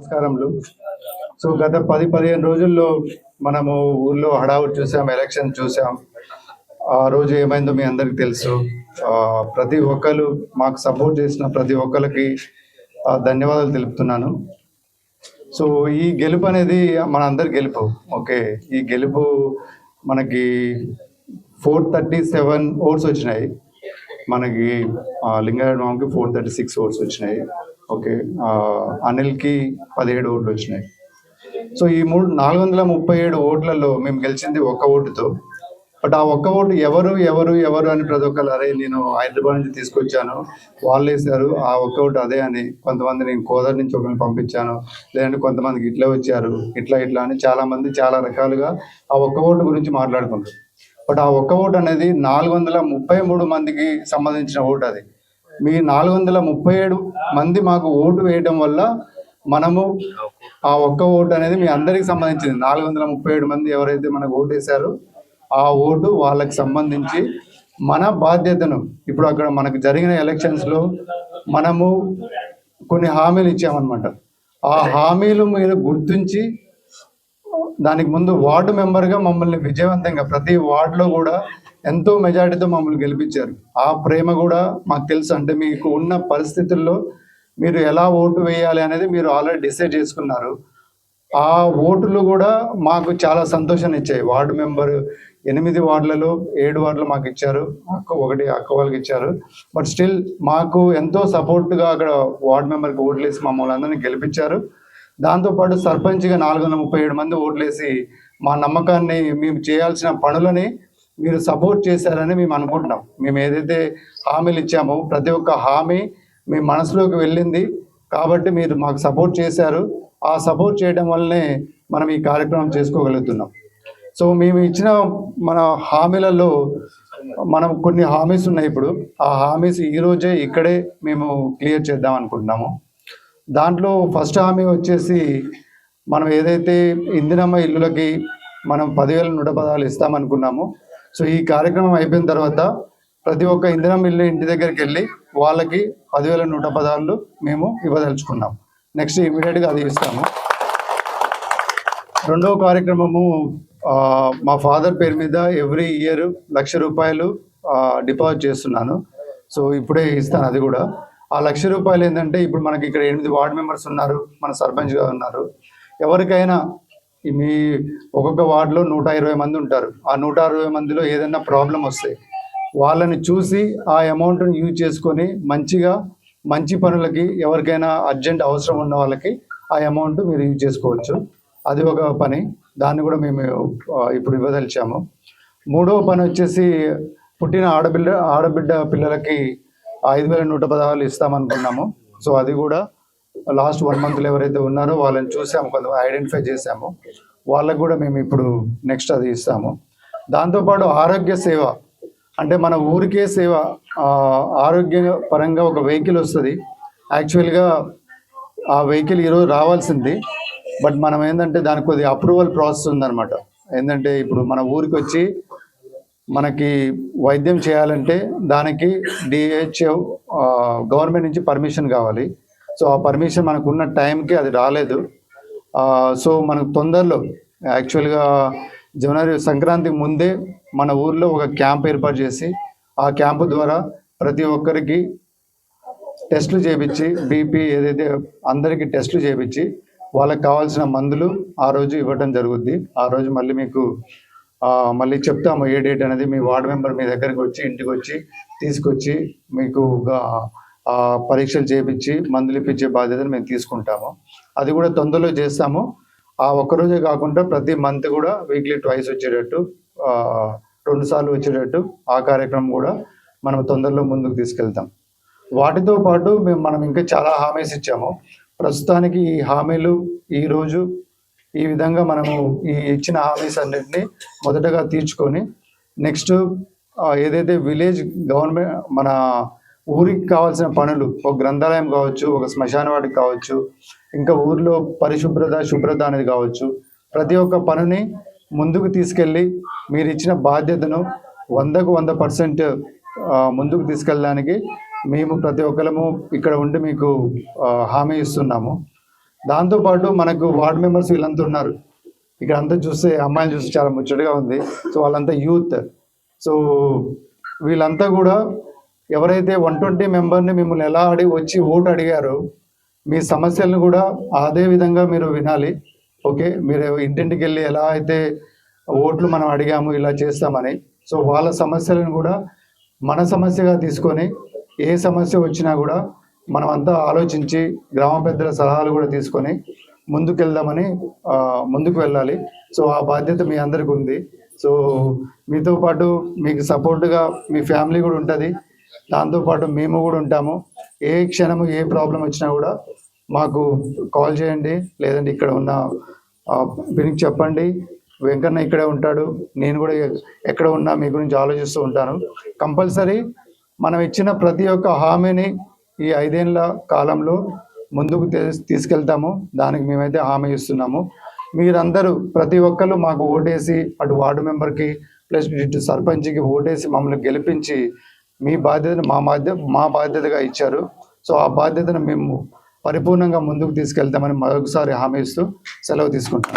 నమస్కారములు. సో గత పది పదిహేను రోజుల్లో మనము ఊర్లో హడావుడి చూసాం ఎలక్షన్ చూసాం. ఆ రోజు ఏమైందో మీ అందరికి తెలుసు. ప్రతి ఒక్కరు మాకు సపోర్ట్ చేసిన ప్రతి ఒక్కరికి ధన్యవాదాలు తెలుపుతున్నాను. సో ఈ గెలుపు అనేది మన అందరి గెలుపు ఓకే? ఈ గెలుపు మనకి ఫోర్ థర్టీ సెవెన్ ఓట్స్ వచ్చినాయి. మనకి లింగారెడ్డి మామకి ఫోర్ థర్టీ సిక్స్ ఓట్స్ వచ్చినాయి. ఓకే. అనిల్కి పదిహేడు ఓట్లు వచ్చినాయి. సో ఈ మూడు నాలుగు వందల ముప్పై ఏడు ఓట్లలో మేము గెలిచింది ఒక్క ఓటుతో. బట్ ఆ ఒక్క ఓటు ఎవరు ఎవరు ఎవరు అని ప్రతి ఒక్కరు అరే నేను హైదరాబాద్ నుంచి తీసుకొచ్చాను. వాళ్ళు వేశారు ఆ ఒక్క ఓటు అదే అని కొంతమంది నేను కోదర్ నుంచి ఒకరిని పంపించాను. లేదంటే కొంతమందికి ఇట్లా వచ్చారు ఇట్లా ఇట్లా అని చాలా మంది చాలా రకాలుగా ఆ ఒక్క ఓటు గురించి మాట్లాడుకుంటారు. బట్ ఆ ఒక్క ఓటు అనేది నాలుగు వందల ముప్పై మూడు మందికి సంబంధించిన ఓటు అది. మీ నాలుగు వందల ముప్పై ఏడు మంది మాకు ఓటు వేయడం వల్ల మనము ఆ ఒక్క ఓటు అనేది మీ అందరికి సంబంధించింది. నాలుగు వందల ముప్పై ఏడు మంది ఎవరైతే మనకు ఓటు వేశారో ఆ ఓటు వాళ్ళకి సంబంధించి మన బాధ్యతను ఇప్పుడు అక్కడ మనకు జరిగిన ఎలక్షన్స్లో మనము కొన్ని హామీలు ఇచ్చామన్నమాట. ఆ హామీలు మీరు గుర్తించి దానికి ముందు వార్డు మెంబర్గా మమ్మల్ని విజయవంతంగా ప్రతి వార్డులో కూడా ఎంతో మెజారిటీతో మమ్మల్ని గెలిపించారు. ఆ ప్రేమ కూడా మాకు తెలుసు. అంటే మీకు ఉన్న పరిస్థితుల్లో మీరు ఎలా ఓటు వేయాలి అనేది మీరు ఆల్రెడీ డిసైడ్ చేసుకున్నారు. ఆ ఓటులు కూడా మాకు చాలా సంతోషాన్ని ఇచ్చాయి. వార్డు మెంబర్ ఎనిమిది వార్డులలో ఏడు వార్డులు మాకు ఇచ్చారు. అక్క ఒకటి అక్క వాళ్ళకి ఇచ్చారు. బట్ స్టిల్ మాకు ఎంతో సపోర్ట్గా అక్కడ వార్డు మెంబర్కి ఓట్లు వేసి మమ్మల్ని అందరినీ గెలిపించారు. దాంతోపాటు సర్పంచ్గా నాలుగు వందల ముప్పై ఏడు మంది ఓట్లేసి మా నమ్మకాన్ని మేము చేయాల్సిన పనులని మీరు సపోర్ట్ చేశారని మేము అనుకుంటున్నాం. మేము ఏదైతే హామీలు ఇచ్చామో ప్రతి ఒక్క హామీ మీ మనసులోకి వెళ్ళింది. కాబట్టి మీరు మాకు సపోర్ట్ చేశారు. ఆ సపోర్ట్ చేయడం వల్లనే మనం ఈ కార్యక్రమం చేసుకోగలుగుతున్నాం. సో మేము ఇచ్చిన మన హామీలలో మనం కొన్ని హామీస్ ఉన్నాయి ఇప్పుడు. ఆ హామీస్ ఈరోజే ఇక్కడే మేము క్లియర్ చేద్దాం అనుకుంటున్నాము. దాంట్లో ఫస్ట్ హామీ వచ్చేసి మనం ఏదైతే ఇందిరమ్మ ఇల్లులకి మనం పదివేల నూట పదాలు ఇస్తామనుకున్నాము. సో ఈ కార్యక్రమం అయిపోయిన తర్వాత ప్రతి ఒక్క ఇందిరమ్మ ఇల్లు ఇంటి దగ్గరికి వెళ్ళి వాళ్ళకి పదివేల నూట పదార్లు మేము ఇవ్వదలుచుకున్నాం. నెక్స్ట్ ఇమీడియట్గా అది ఇస్తాము. రెండవ కార్యక్రమము మా ఫాదర్ పేరు మీద ఎవ్రీ ఇయర్ లక్ష రూపాయలు డిపాజిట్ చేస్తున్నాను. సో ఇప్పుడే ఇస్తాను అది కూడా. ఆ లక్ష రూపాయలు ఏంటంటే ఇప్పుడు మనకి ఇక్కడ ఎనిమిది వార్డ్ మెంబర్స్ ఉన్నారు మన సర్పంచ్గా ఉన్నారు. ఎవరికైనా మీ ఒక్కొక్క వార్డులో నూట ఇరవై మంది ఉంటారు. ఆ నూట అరవై మందిలో ఏదైనా ప్రాబ్లం వస్తే వాళ్ళని చూసి ఆ అమౌంట్ని యూజ్ చేసుకొని మంచిగా మంచి పనులకి ఎవరికైనా అర్జెంట్ అవసరం ఉన్న వాళ్ళకి ఆ అమౌంట్ మీరు యూజ్ చేసుకోవచ్చు. అది ఒక పని. దాన్ని కూడా మేము ఇప్పుడు ఇవ్వదలిచాము. మూడవ పని వచ్చేసి పుట్టిన ఆడబిడ్డ ఆడబిడ్డ పిల్లలకి ఐదు వేల నూట పదహారు ఇస్తామనుకున్నాము. సో అది కూడా లాస్ట్ వన్ మంత్లో ఎవరైతే ఉన్నారో వాళ్ళని చూసాము కొంత ఐడెంటిఫై చేసాము. వాళ్ళకు కూడా మేము ఇప్పుడు నెక్స్ట్ అది ఇస్తాము. దాంతోపాటు ఆరోగ్య సేవ అంటే మన ఊరికే సేవ ఆరోగ్య పరంగా ఒక వెహికల్ వస్తుంది. యాక్చువల్గా ఆ వెహికల్ ఈరోజు రావాల్సింది. బట్ మనం ఏంటంటే దానికి కొద్దిగా అప్రూవల్ ప్రాసెస్ ఉందన్నమాట. ఏంటంటే ఇప్పుడు మన ఊరికి వచ్చి మనకి వైద్యం చేయాలంటే దానికి డిహెచ్ఓ గవర్నమెంట్ నుంచి పర్మిషన్ కావాలి. సో ఆ పర్మిషన్ మనకు ఉన్న టైంకి అది రాలేదు. సో మనకు తొందరలో యాక్చువల్గా జనవరి సంక్రాంతి ముందే మన ఊర్లో ఒక క్యాంప్ ఏర్పాటు చేసి ఆ క్యాంపు ద్వారా ప్రతి ఒక్కరికి టెస్టులు చేపించి బీపీ ఏదైతే అందరికీ టెస్టులు చేపించి వాళ్ళకి కావాల్సిన మందులు ఆ రోజు ఇవ్వడం జరుగుద్ది. ఆ రోజు మళ్ళీ మీకు మళ్ళీ చెప్తాము ఏ డేట్ అనేది. మీ వార్డు మెంబర్ మీ దగ్గరికి వచ్చి ఇంటికి వచ్చి తీసుకొచ్చి మీకు పరీక్షలు చేపించి మందులు ఇప్పించే బాధ్యతను మేము తీసుకుంటాము. అది కూడా తొందరలో చేస్తాము. ఆ ఒక్కరోజే కాకుండా ప్రతి మంత్ కూడా వీక్లీ ట్వైస్ వచ్చేటట్టు రెండుసార్లు వచ్చేటట్టు ఆ కార్యక్రమం కూడా మనం తొందరలో ముందుకు తీసుకెళ్తాం. వాటితో పాటు మేము మనం ఇంకా చాలా హామీస్ ఇచ్చాము. ప్రస్తుతానికి ఈ హామీలు ఈరోజు ఈ విధంగా మనము ఈ ఇచ్చిన హామీస్ అన్నింటినీ మొదటగా తీర్చుకొని నెక్స్ట్ ఏదైతే విలేజ్ గవర్నమెంట్ మన ఊరికి కావాల్సిన పనులు ఒక గ్రంథాలయం కావచ్చు ఒక శ్మశాన వాటికి కావచ్చు ఇంకా ఊర్లో పరిశుభ్రత శుభ్రత అనేది కావచ్చు. ప్రతి ఒక్క పనిని ముందుకు తీసుకెళ్ళి మీరు ఇచ్చిన బాధ్యతను వందకు వంద పర్సెంట్ ముందుకు తీసుకెళ్ళడానికి మేము ప్రతి ఒక్కరము ఇక్కడ ఉండి మీకు హామీ ఇస్తున్నాము. దాంతోపాటు మనకు వార్డ్ మెంబర్స్ వీళ్ళంతా ఉన్నారు. ఇక్కడ అంతా చూస్తే అమ్మాయిలు చూస్తే చాలా ముచ్చటగా ఉంది. సో వాళ్ళంతా యూత్. సో వీళ్ళంతా కూడా ఎవరైతే వన్ ట్వంటీ మెంబర్ని మిమ్మల్ని ఎలా అడిగి వచ్చి ఓటు అడిగారో మీ సమస్యలను కూడా అదే విధంగా మీరు వినాలి. ఓకే? మీరు ఇంటింటికి వెళ్ళి ఎలా అయితే ఓట్లు మనం అడిగాము ఇలా చేస్తామని. సో వాళ్ళ సమస్యలను కూడా మన సమస్యగా తీసుకొని ఏ సమస్య వచ్చినా కూడా మనం అంతా ఆలోచించి గ్రామ పెద్దల సలహాలు కూడా తీసుకొని ముందుకెళ్దామని వెళ్దామని ముందుకు వెళ్ళాలి. సో ఆ బాధ్యత మీ అందరికి ఉంది సో మీతో పాటు మీకు సపోర్ట్గా మీ ఫ్యామిలీ కూడా ఉంటుంది. దాంతోపాటు మేము కూడా ఉంటాము. ఏ క్షణము ఏ ప్రాబ్లం వచ్చినా కూడా మాకు కాల్ చేయండి. లేదంటే ఇక్కడ ఉన్న ఆ, చెప్పండి. వెంకన్న ఇక్కడే ఉంటాడు. నేను కూడా ఎక్కడ ఉన్నా మీ గురించి ఆలోచిస్తూ ఉంటాను. కంపల్సరీ మనం ఇచ్చిన ప్రతి ఒక్క హామీని ఈ ఐదేళ్ళ కాలంలో ముందుకు తీసుకెళ్తాము. దానికి మేమైతే హామీ ఇస్తున్నాము. మీరందరూ ప్రతి ఒక్కరు మాకు ఓటేసి అటు వార్డు మెంబర్కి ప్లస్ ఇటు సర్పంచ్కి ఓటేసి మమ్మల్ని గెలిపించి మీ బాధ్యతను మా బాధ్యత మా బాధ్యతగా ఇచ్చారు. సో ఆ బాధ్యతను మేము పరిపూర్ణంగా ముందుకు తీసుకెళ్తామని మరొకసారి హామీ ఇస్తూ సెలవు తీసుకుంటాం